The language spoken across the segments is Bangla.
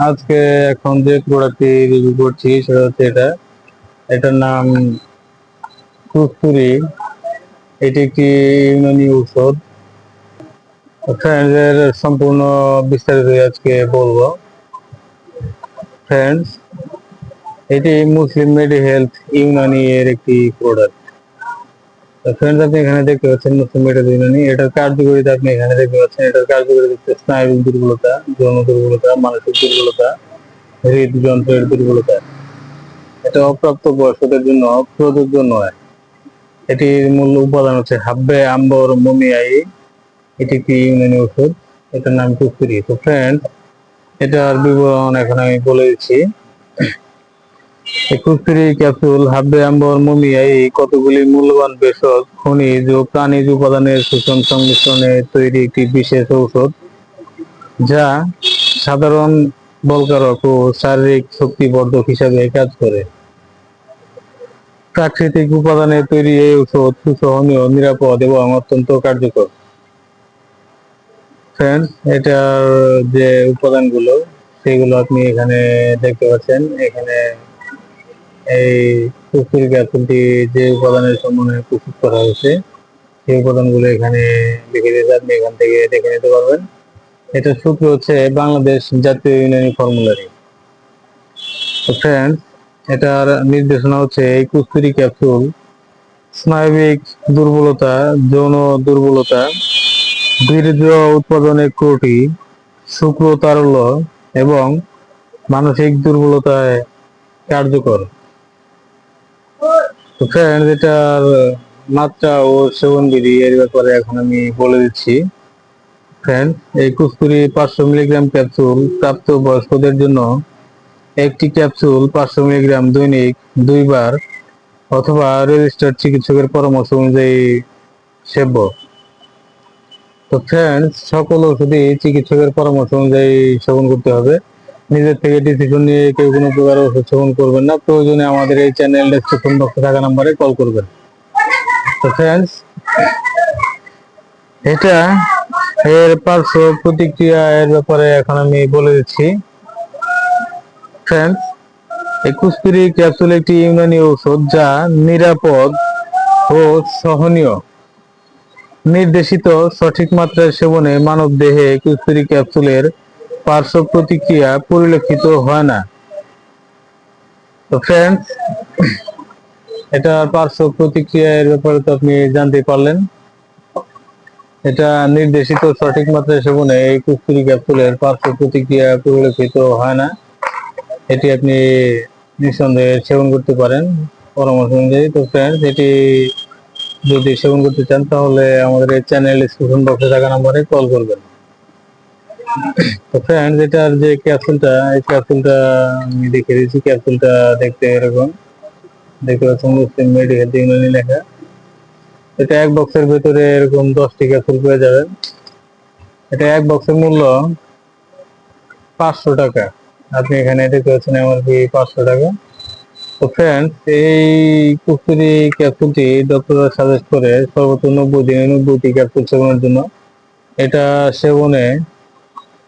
আজকে এখন যে প্রোডাক্টটি রিভিউ করছি সেটা হচ্ছে এটা। এটার নাম কুস্তুরি। এটি একটি ইউনানি ঔষধ। ফ্রেন্ডস এর সম্পূর্ণ বিস্তারিত আজকে বলব। ফ্রেন্ডস এটি মুসলিম মেডি হেলথ ইউনানি এর একটি প্রোডাক্ট ফ্রেন্ডস আপনি এখানে দেখতে পাচ্ছেন মুসলিম মেডি ইউনানি এটার কার্যকারিতা আপনি এখানে দেখতে পাচ্ছেন। এটার কার্যকারিতা স্নায়ুর দুর্বলতা, যৌন দুর্বলতা, মানসিক দুর্বলতা হৃদযন্ত্রের দুর্বলতা। এটা অপ্রাপ্ত বয়স্কদের জন্য, প্রযোজ্য নয়। এটির মূল উপাদান হচ্ছে হাব্বে, আম্বর মমিয়াই এটি একটি ইউনানি ওষুধ? এটার নাম কুস্তুরি তো ফ্রেন্ড এটার বিবরণ এখন আমি বলে দিচ্ছি। কুস্তুরি ক্যাপসুল হাব্বে আম্বর মমিয়াই এই কতগুলি মূল্যবান ভেষজ, খনিজ ও প্রাণীজ উপাদানের সুষম সংমিশ্রণে তৈরি একটি বিশেষ ঔষধ, যা সাধারণ বলকারক ও শারীরিক শক্তিবর্ধক হিসাবে কাজ করে। প্রাকৃতিক উপাদানে তৈরি এই ঔষধ সুসহনীয়, নিরাপদ এবং অত্যন্ত কার্যকর। ফ্রেন্ডস এটার যে উপাদানগুলো, সেগুলো আপনি এখানে দেখতে পাচ্ছেন। এখানে এই কুকুর ক্যাপসুলটি যে উপাদানের সম্বন্ধে প্রস্তুত করা হয়েছে, সেই উপাদানগুলো এখানে লিখে দিয়েছে আপনি এখান থেকে দেখে নিতে পারবেন। এটা সূত্র হচ্ছে বাংলাদেশ জাতীয় ইউনানি ফর্মুলারি। ফ্রেন্ডস এটার নির্দেশনা হচ্ছে এই কুস্তুরি ক্যাপসুল স্নায়বিক দুর্বলতা, যৌন দুর্বলতা বীর্য উৎপাদনে ত্রুটি শুক্র তারল্য এবং মানসিক দুর্বলতায় কার্যকর। তো ফ্রেন্ডস এটার মাত্রা ও সেবন বিধি, এর ব্যাপারে এখন আমি বলে দিচ্ছি। ফ্রেন্ড এই কুস্তুরি পাঁচশো মিলিগ্রাম ক্যাপসুল প্রাপ্ত বয়স্কদের জন্য একটি ক্যাপসুল পাঁচশো মিলিগ্রাম দৈনিক দুইবার অথবা রেজিস্টার্ড চিকিৎসকের পরামর্শ অনুযায়ী সেব্য। তো ফ্রেন্ডস সকল ওষুধই চিকিৎসকের পরামর্শ অনুযায়ী সেবন করতে হবে। নিজের থেকে ডিসিশন নিয়ে কেউ কোনো প্রকার সেবন করবেন না। প্রয়োজনে আমাদের এই চ্যানেল ডেসক্রিপশন বক্সে থাকা নাম্বারে কল করবেন। তো ফ্রেন্ডস এটা এর পার্শ্ব প্রতিক্রিয়া এর ব্যাপারে এখন আমি বলে দিচ্ছি। ফ্রেন্ডস এই কুস্পিরি ক্যাপসুল একটি ইউনানি ঔষধ যা নিরাপদ ও সহনীয়। নির্দেশিত সঠিক মাত্রায় সেবনে মানব দেহে কুস্পিরি ক্যাপসুলের পার্শ্ব প্রতিক্রিয়া পরিলক্ষিত হয় না। তো ফ্রেন্ডস এটার পার্শ্ব প্রতিক্রিয়া এর ব্যাপারে তো আপনি জানতে পারলেন। এটা নির্দেশিত সঠিক মাত্রায় সেবনে এই কুস্তুরি ক্যাপসুলের পার্শ্ব প্রতিক্রিয়া পরিলক্ষিত হয় না। এটি আপনি নিঃসন্দেহে সেবন করতে পারেন পরামর্শ অনুযায়ী। তো ফ্রেন্ডস এটি যদি সেবন করতে চান তাহলে আমাদের এই চ্যানেল ডিসক্রিপশন বক্সে থাকা নাম্বারে কল করবেন। তো ফ্রেন্ডস এটার যে ক্যাপসুলটা এই ক্যাপসুলটা আমি দেখে দিয়েছি ক্যাপসুলটা দেখতে এরকম। দেখতে পাচ্ছেন মুসলিম মেডিকেল ইউনানি লেখা। এটা এক বক্সের ভেতরে এরকম দশটি ক্যাপসুল পেয়ে যাবেন। এটা এক বক্সের মূল্য পাঁচশো টাকা। আপনি এখানে দেখতে পাচ্ছেন এমআরপি পাঁচশো টাকা। তো ফ্রেন্ডস এই কুস্তুরি ক্যাপসুলটি ডক্টররা সাজেস্ট করে সর্বোচ্চ নব্বই দিনে নব্বইটি ক্যাপসুল সেবনের জন্য। এটা সেবনে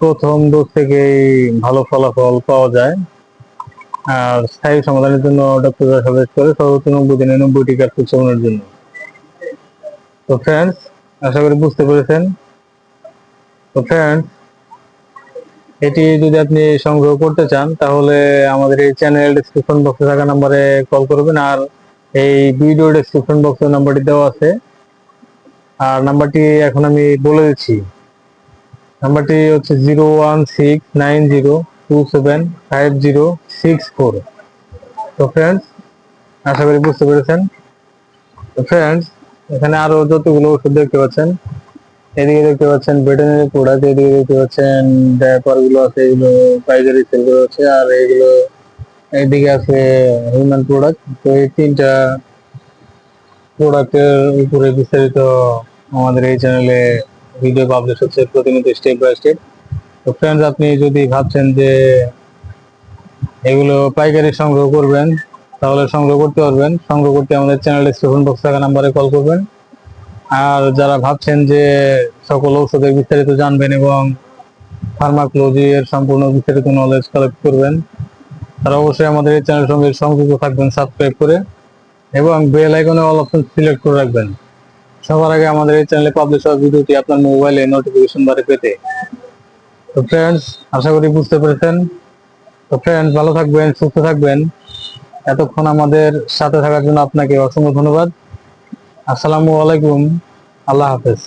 প্রথম ডোজ থেকেই ভালো ফলাফল পাওয়া যায়। আর স্থায়ী সমাধানের জন্য ডক্টররা সাজেস্ট করে সর্বোচ্চ নব্বই দিনে নব্বইটি ক্যাপসুল সেবনের জন্য। তো ফ্রেন্ডস আশা করি বুঝতে পেরেছেন। তো ফ্রেন্ডস এটি যদি আপনি সংগ্রহ করতে চান, তাহলে আমাদের এই চ্যানেল ডিসক্রিপশন বক্সে থাকা নাম্বারে কল করবেন। আর এই ভিডিও ডিসক্রিপশন বক্সে নাম্বারটি দেওয়া আছে। আর নাম্বারটি এখন আমি বলে দিচ্ছি। নাম্বারটি হচ্ছে zero one six nine zero two seven five zero six four. তো ফ্রেন্ডস আশা করি বুঝতে পেরেছেন। তো ফ্রেন্ডস এখানে আরও যতগুলো ওষুধ দেখতে পাচ্ছেন, এদিকে দেখতে পাচ্ছেন ভেটেনারি প্রোডাক্ট এদিকে দেখতে পাচ্ছেন ডায়াপার আছে, এগুলো পাইকারি সেল হচ্ছে আর এগুলো এইদিকে আছে হিউম্যান প্রোডাক্ট তো এই তিনটা প্রোডাক্টের উপরে বিস্তারিত আমাদের এই চ্যানেলে ভিডিও পাবলিশ হচ্ছে প্রতিনিয়ত স্টেপ বাই স্টেপ তো ফ্রেন্ডস আপনি যদি ভাবছেন যে এগুলো পাইকারি সংগ্রহ করবেন, তাহলে সংগ্রহ করতে পারবেন। সংগ্রহ করতে আমাদের চ্যানেল ডিসক্রিপশন বক্স থাকা নাম্বারে কল করবেন। আর যারা ভাবছেন যে সকল ঔষধের বিস্তারিত জানবেন এবং ফার্মাকোলজি এর সম্পূর্ণ বিস্তারিত নলেজ কালেক্ট করবেন, তারা অবশ্যই আমাদের এই চ্যানেলের সঙ্গে সংযুক্ত থাকবেন সাবস্ক্রাইব করে এবং বেল আইকনে অল অপশন সিলেক্ট করে রাখবেন। সবার আগে আমাদের এই চ্যানেলে পাবলিশ হওয়া ভিডিওটি আপনার মোবাইলে নোটিফিকেশন বারে পেতে। তো ফ্রেন্ডস আশা করি বুঝতে পেরেছেন। তো ফ্রেন্ডস ভালো থাকবেন, সুস্থ থাকবেন। এতক্ষণ আমাদের সাথে থাকার জন্য আপনাকে অসংখ্য ধন্যবাদ। আসসালামু আলাইকুম। আল্লাহ হাফেজ।